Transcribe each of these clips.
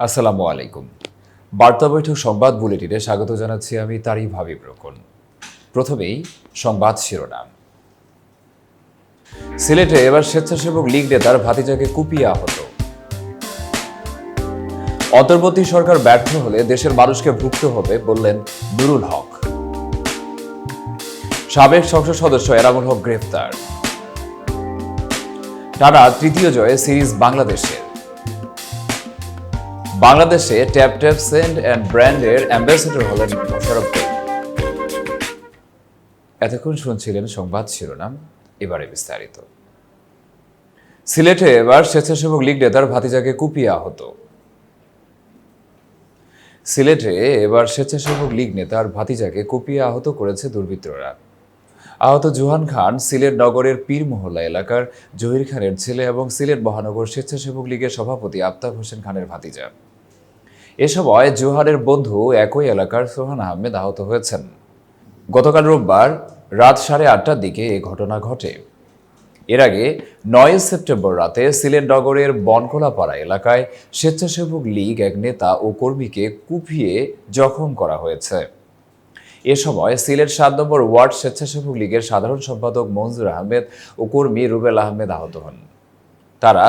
আসসালামু আলাইকুম। বার্তা বৈঠক সংবাদ বুলেটিনে স্বাগত জানাচ্ছি আমি তারই ভাবি প্রকন প্রথমেই সংবাদ শিরোনাম। সিলেটে এবার স্বেচ্ছাসেবক লীগ নেতার ভাতিজাকে কুপিয়ে আহত। অন্তর্বর্তী সরকার ব্যর্থ হলে দেশের মানুষকে ভুগতে হবে বললেন নুরুল হক। সাবেক সংসদ সদস্য এরামুল হক গ্রেফতার। টানা তৃতীয় জয়ে সিরিজ বাংলাদেশের। বাংলাদেশে ট্যাপ ট্যাপ সেন্ড অ্যান্ড ব্র্যান্ডের অ্যাম্বাসেডর হলেন মোশারফ। এতক্ষণ শুনছিলেন সংবাদ শিরোনাম, এবারে বিস্তারিত। সিলেটে এবার স্বেচ্ছাসেবক লীগ নেতার ভাতিজাকে কুপিয়ে আহত। সিলেটে এবার স্বেচ্ছাসেবক লীগ নেতার ভাতিজাকে কুপিয়ে আহত করেছে দুর্বৃত্তরা। আহত জুহান খান সিলেট নগরের পীর মহল্লা এলাকার জহির খানের ছেলে এবং সিলেট মহানগর স্বেচ্ছাসেবক লীগের সভাপতি আফতাব হোসেন খানের ভাতিজা। এ সময় জোহারের বন্ধু একই এলাকার সোহান আহমেদ আহত হয়েছেন। গতকাল রোববার রাত সাড়ে আটটার দিকে এ ঘটনা ঘটে। এর আগে নয় সেপ্টেম্বর রাতে সিলেট নগরের বনকলাপাড়া এলাকায় স্বেচ্ছাসেবক লীগ এক নেতা ও কর্মীকে কুপিয়ে জখম করা হয়েছে। এ সময় সিলেট সাত নম্বর ওয়ার্ড স্বেচ্ছাসেবক লীগের সাধারণ সম্পাদক মঞ্জুর আহমেদ ও কর্মী রুবেল আহমেদ আহত হন। তারা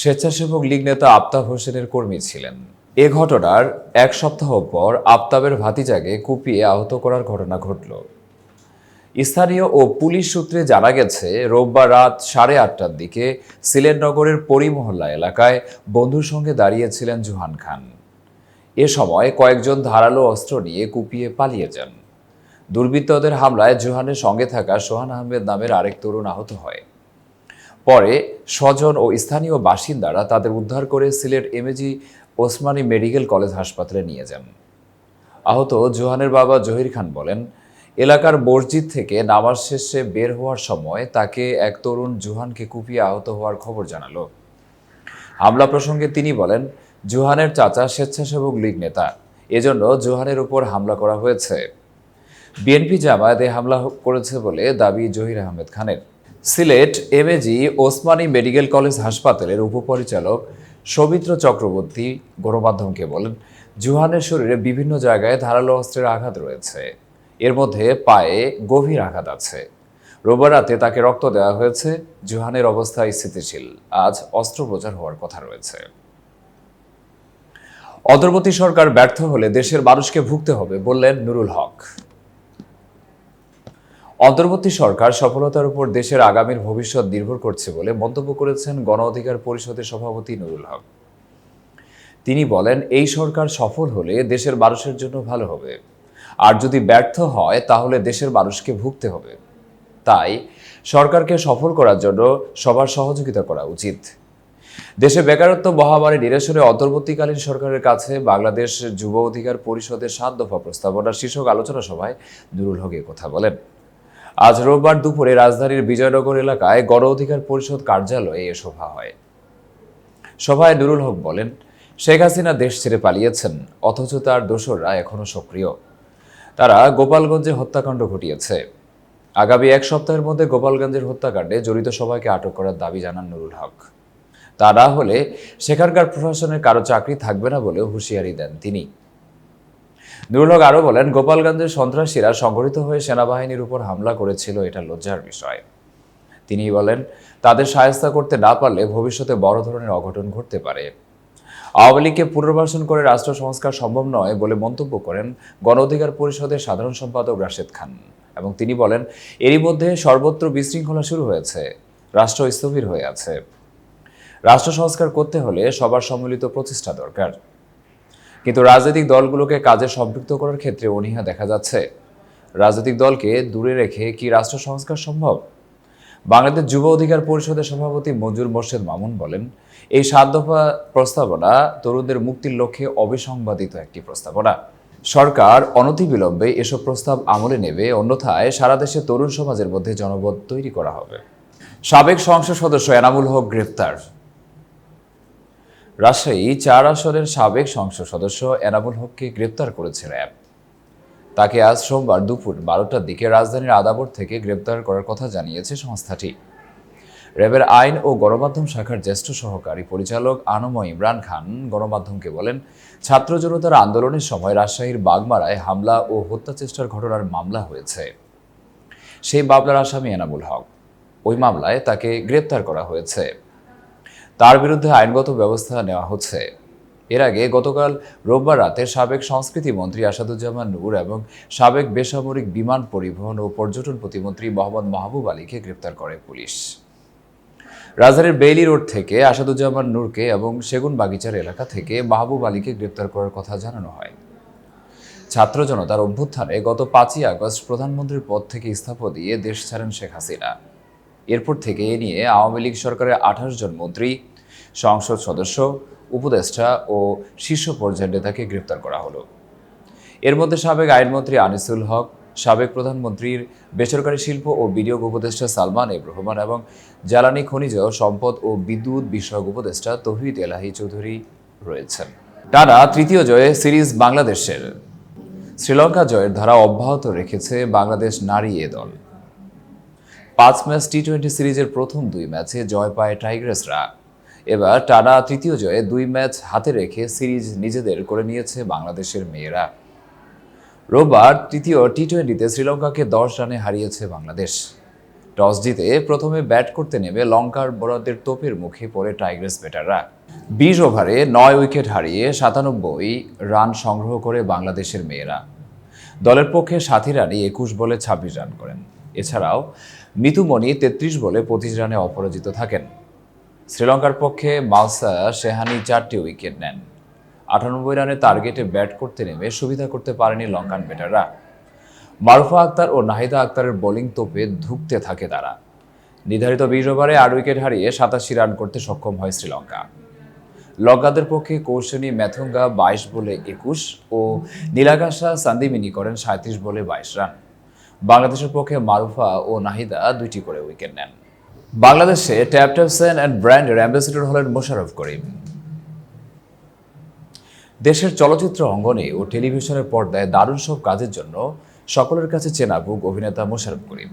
স্বেচ্ছাসেবক লীগ নেতা আফতাব হোসেনের কর্মী ছিলেন। এ ঘটনার এক সপ্তাহ পর আফতাবের ভাতিজাকে কুপিয়ে আহত করার ঘটনা ঘটল। স্থানীয় ও পুলিশ সূত্রে জানা গেছে, রোববার রাত সাড়ে আটটার দিকে সিলেট নগরের পরিমহল্লা এলাকায় বন্ধুর সঙ্গে দাঁড়িয়েছিলেন জুহান খান। এ সময় কয়েকজন ধারালো অস্ত্র নিয়ে কুপিয়ে পালিয়ে যান। দুর্বৃত্তদের হামলায় জোহানের সঙ্গে থাকা সোহান আহমেদ নামের আরেক তরুণ আহত হয়। পরে স্বজন ও স্থানীয় বাসিন্দারা তাদের উদ্ধার করে Sylhet MAG Osmani medical college হাসপাতালে নিয়ে যান। আহত জোহানের বাবা জহির খান বলেন, এলাকার মসজিদ থেকে নামাজ শেষে বের হওয়ার সময় তাকে এক তরুণ জুহানকে কুপিয়ে আহত হওয়ার খবর জানালো। হামলা প্রসঙ্গে তিনি বলেন, জুহানের চাচা স্বেচ্ছাসেবক লীগ নেতা, এজন্য জুহানের উপর হামলা করা হয়েছে। বিএনপি জামায়াতে হামলা করেছে বলে দাবি জহির আহমেদ খানের। Sylhet MAG Osmani medical college হাসপাতালের উপপরিচালক সৌমিত্র চক্রবর্তী গণমাধ্যমকে বলেন, জুহানের শরীরে বিভিন্ন জায়গায় ধারালো অস্ত্রের আঘাত রয়েছে। এর মধ্যে পায়ে গভীর আঘাত আছে। রোববার রাতে তাকে রক্ত দেওয়া হয়েছে। জুহানের অবস্থা স্থিতিশীল। আজ অস্ত্রোপচার হওয়ার কথা রয়েছে। অন্তর্বর্তী সরকার ব্যর্থ হলে দেশের মানুষকে ভুগতে হবে বললেন নুরুল হক। অন্তর্বর্তী সরকার সফলতার উপর দেশের আগামীর ভবিষ্যৎ নির্ভর করছে বলে মন্তব্য করেছেন গণ অধিকার পরিষদের সভাপতি নুরুল হক। তিনি বলেন, এই সরকার সফল হলে দেশের মানুষের জন্য ভালো হবে। আর যদি ব্যর্থ হয়, তাহলে দেশের মানুষকে ভুগতে হবে। তাই সরকারকে সফল করার জন্য সবার সহযোগিতা করা উচিত। দেশে বেকারত্ব মহামারী নিরসনে অন্তর্বর্তীকালীন সরকারের কাছে বাংলাদেশ যুব অধিকার পরিষদের সাত দফা প্রস্তাবনা শীর্ষক আলোচনা সভায় নুরুল হক কথা বলেন। আজ রোববার দুপুরে রাজধানীর বিজয়নগর এলাকায় গণ অধিকার পরিষদ কার্যালয়ে এ সভা হয়। সভায় নুরুল হক বলেন, শেখ হাসিনা দেশ ছেড়ে পালিয়েছেন, অথচ তার দোসররা এখনও সক্রিয়। তারা গোপালগঞ্জে হত্যাকাণ্ড ঘটিয়েছে। আগামী এক সপ্তাহের মধ্যে গোপালগঞ্জের হত্যাকাণ্ডে জড়িত সবাইকে আটক করার দাবি জানান নুরুল হক। তা না হলে সেখানকার প্রশাসনের কারও চাকরি থাকবে না বলেও হুঁশিয়ারি দেন তিনি। নুরুল আরও বলেন, গোপালগঞ্জের সন্ত্রাসীরা সংগঠিত হয়ে সেনাবাহিনীর উপর হামলা করেছিল, এটা লজ্জার বিষয়। তিনি বলেন, তাদের সায়স্তা করতে না পারলে ভবিষ্যতে বড় ধরনের অঘটন ঘটতে পারে। আওয়ামী লীগকে পুনর্বাসন করে রাষ্ট্র সংস্কার সম্ভব নয় বলে মন্তব্য করেন গণ অধিকার পরিষদের সাধারণ সম্পাদক রাশেদ খান। এবং তিনি বলেন, এরই মধ্যে সর্বত্র বিশৃঙ্খলা শুরু হয়েছে, রাষ্ট্র স্থবির হয়ে আছে। রাষ্ট্র সংস্কার করতে হলে সবার সম্মিলিত প্রচেষ্টা দরকার। কিন্তু রাজনৈতিক দলগুলোকে কাজে সম্পৃক্ত করার ক্ষেত্রে অনীহা দেখা যাচ্ছে। রাজনৈতিক দলকে দূরে রেখে কি রাষ্ট্র সংস্কার সম্ভব? বাংলাদেশ যুব অধিকার পরিষদের সভাপতি মঞ্জুর মোর্শেদ মামুন বলেন, এই সাত দফা প্রস্তাবনা তরুণদের মুক্তির লক্ষ্যে অবিসংবাদিত একটি প্রস্তাবনা। সরকার অনতিবিলম্বে এসব প্রস্তাব আমলে নেবে, অন্যথায় সারা দেশে তরুণ সমাজের মধ্যে জনপদ তৈরি করা হবে। সাবেক সংসদ সদস্য এনামুল হক গ্রেফতার রাজশাহী চার আসনের সাবেক সংসদ সদস্য এনামুল হককে গ্রেপ্তার করেছে র্যাব। তাকে আজ সোমবার দুপুর বারোটার দিকে রাজধানীর আদাবর থেকে গ্রেপ্তার করার কথা জানিয়েছে সংস্থাটি। র্যাবের আইন ও গণমাধ্যম শাখার জ্যেষ্ঠ সহকারী পরিচালক আনময় ইমরান খান গণমাধ্যমকে বলেন, ছাত্র জনতার আন্দোলনের সময় রাজশাহীর বাগমারায় হামলা ও হত্যা চেষ্টার ঘটনার মামলা হয়েছে। সেই মামলার আসামি এনামুল হক। ওই মামলায় তাকে গ্রেপ্তার করা হয়েছে। তার বিরুদ্ধে আইনগত ব্যবস্থা নেওয়া হচ্ছে। এর আগে গতকাল রোববার রাতে সাবেক সংস্কৃতি মন্ত্রী আসাদুজ্জামান নূর এবং সাবেক বেসামরিক বিমান পরিবহন ও পর্যটন প্রতিমন্ত্রী মোহাম্মদ মাহবুব আলীকে গ্রেপ্তার করে পুলিশ। রাজধানীর বেইলি রোড থেকে আসাদুজ্জামান নূরকে এবং সেগুন বাগিচার এলাকা থেকে মাহবুব আলীকে গ্রেপ্তার করার কথা জানানো হয়। ছাত্র জনতার অভ্যুত্থানে গত পাঁচই আগস্ট প্রধানমন্ত্রীর পদ থেকে ইস্তফা দিয়ে দেশ ছাড়েন শেখ হাসিনা। এরপর থেকে এ নিয়ে আওয়ামী লীগ সরকারের আঠাশ জন মন্ত্রী, সংসদ সদস্য, উপদেষ্টা ও শীর্ষ পর্যায়ের নেতাকে গ্রেপ্তার করা হলো। এর মধ্যে সাবেক আইনমন্ত্রী আনিসুল হক, সাবেক প্রধানমন্ত্রীর বেসরকারি শিল্প ও বিনিয়োগ উপদেষ্টা সালমান এব রহমান এবং জ্বালানি খনিজ সম্পদ ও বিদ্যুৎ বিষয়ক উপদেষ্টা তৌহিদ এলাহি চৌধুরী রয়েছেন। টানা তৃতীয় জয়ে সিরিজ বাংলাদেশের। শ্রীলঙ্কা জয়ের ধারা অব্যাহত রেখেছে বাংলাদেশ নারী এ দল। পাঁচ ম্যাচ টি টোয়েন্টি সিরিজের প্রথম দুই ম্যাচে জয় পায় টাইগার্সরা। এবার টানা তৃতীয় জয়ে দুই ম্যাচ হাতে রেখে সিরিজ নিজেদের করে নিয়েছে বাংলাদেশের মেয়েরা। রোববার তৃতীয় টি টোয়েন্টিতে শ্রীলঙ্কাকে দশ রানে হারিয়েছে বাংলাদেশ। টস জিতে প্রথমে ব্যাট করতে নেমে লঙ্কার বোলারদের তোপের মুখে পড়ে টাইগার্স ব্যাটাররা। বিশ ওভারে নয় উইকেট হারিয়ে সাতানব্বই রান সংগ্রহ করে বাংলাদেশের মেয়েরা। দলের পক্ষে সাথী রানী একুশ বলে ছাব্বিশ রান করেন। এছাড়াও মিতুমণি তেত্রিশ বলে পঁচিশ রানে অপরাজিত থাকেন। শ্রীলঙ্কার পক্ষে মালসা শেহানি চারটি উইকেট নেন। আটানব্বই রানে টার্গেটে ব্যাট করতে নেমে সুবিধা করতে পারেনি লঙ্কান ব্যাটাররা। মারুফা আক্তার ও নাহিদা আক্তারের বোলিং তোপে ধুঁকতে থাকে তারা। নির্ধারিত বিশ ওভারে আট উইকেট হারিয়ে সাতাশি রান করতে সক্ষম হয় শ্রীলঙ্কা। লঙ্কাদের পক্ষে কৌশনী ম্যাথুঙ্গা বাইশ বলে একুশ ও নীলাকাশা সান্দিমিনি করেন সাঁত্রিশ বলে বাইশ রান। বাংলাদেশের পক্ষে মারুফা ও নাহিদা দুইটি করে উইকেট নেন। বাংলাদেশে ট্যাপ অ্যান্ড ব্র্যান্ডের অ্যাম্বাসেডর হলেন মোশারফ করিম। দেশের চলচ্চিত্র অঙ্গনে ও টেলিভিশনের পর্দায় দারুণ সব কাজের জন্য সকলের কাছে চেনা বুক অভিনেতা মোশারফ করিম।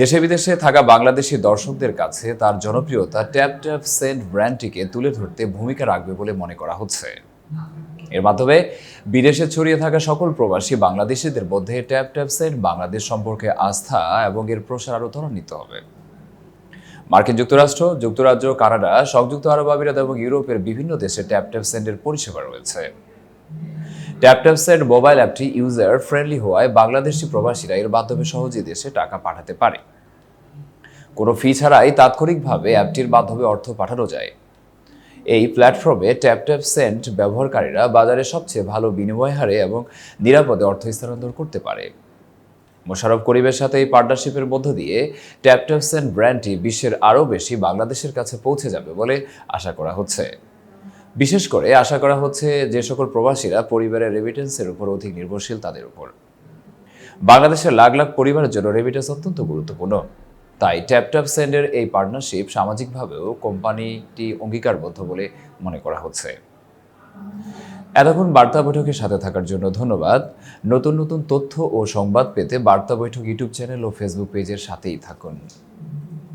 দেশে বিদেশে থাকা বাংলাদেশি দর্শকদের কাছে তার জনপ্রিয়তা ট্যাপ ট্যাপ সেন্ট ব্র্যান্ডটিকে তুলে ধরতে ভূমিকা রাখবে বলে মনে করা হচ্ছে। এর মাধ্যমে বিদেশে ছড়িয়ে থাকা সকল প্রবাসী বাংলাদেশিদের মধ্যে ট্যাপ ট্যাপ সেন্ট বাংলাদেশ সম্পর্কে আস্থা এবং এর প্রসার আরও ত্বরান্বিত হবে। মার্কিন যুক্তরাষ্ট্র, যুক্তরাজ্য, কানাডা, সংযুক্ত আরব আমিরাত এবং ইউরোপের বিভিন্ন দেশে ট্যাপ ট্যাপ সেন্টের পরিষেবা রয়েছে। ট্যাপ ট্যাপ সেন্ট মোবাইল অ্যাপটি ইউজার ফ্রেন্ডলি হওয়ায় বাংলাদেশি প্রবাসীরা এর মাধ্যমে সহজেই দেশে টাকা পাঠাতে পারে। কোনো ফি ছাড়াই তাৎক্ষণিকভাবে অ্যাপটির মাধ্যমে অর্থ পাঠানো যায়। এই প্ল্যাটফর্মে ট্যাপ ট্যাপ সেন্ট ব্যবহারকারীরা বাজারে সবচেয়ে ভালো বিনিময় হারে এবং নিরাপদে অর্থ স্থানান্তর করতে পারে। মোশারফ করিমের সাথে এই পার্টনারশিপের মধ্য দিয়ে ট্যাপ ট্যাপ সেন্ট ব্র্যান্ডটি বিশ্বের আরও বেশি বাংলাদেশের কাছে পৌঁছে যাবে বলে আশা করা হচ্ছে। বিশেষ করে আশা করা হচ্ছে যে সকল প্রবাসীরা পরিবারের রেমিটেন্সের উপর অধিক নির্ভরশীল তাদের উপর। বাংলাদেশের লাখ লাখ পরিবারের জন্য রেমিটেন্স অত্যন্ত গুরুত্বপূর্ণ। তাই ট্যাপ ট্যাপ সেন্ডের এই পার্টনারশিপ সামাজিকভাবেও কোম্পানিটি অঙ্গীকারবদ্ধ বলে মনে করা হচ্ছে। এতক্ষণ বার্তা বৈঠকের সাথে থাকার জন্য ধন্যবাদ। নতুন নতুন তথ্য ও সংবাদ পেতে বার্তা বৈঠক ইউটিউব চ্যানেল ও ফেসবুক পেজের সাথেই থাকুন।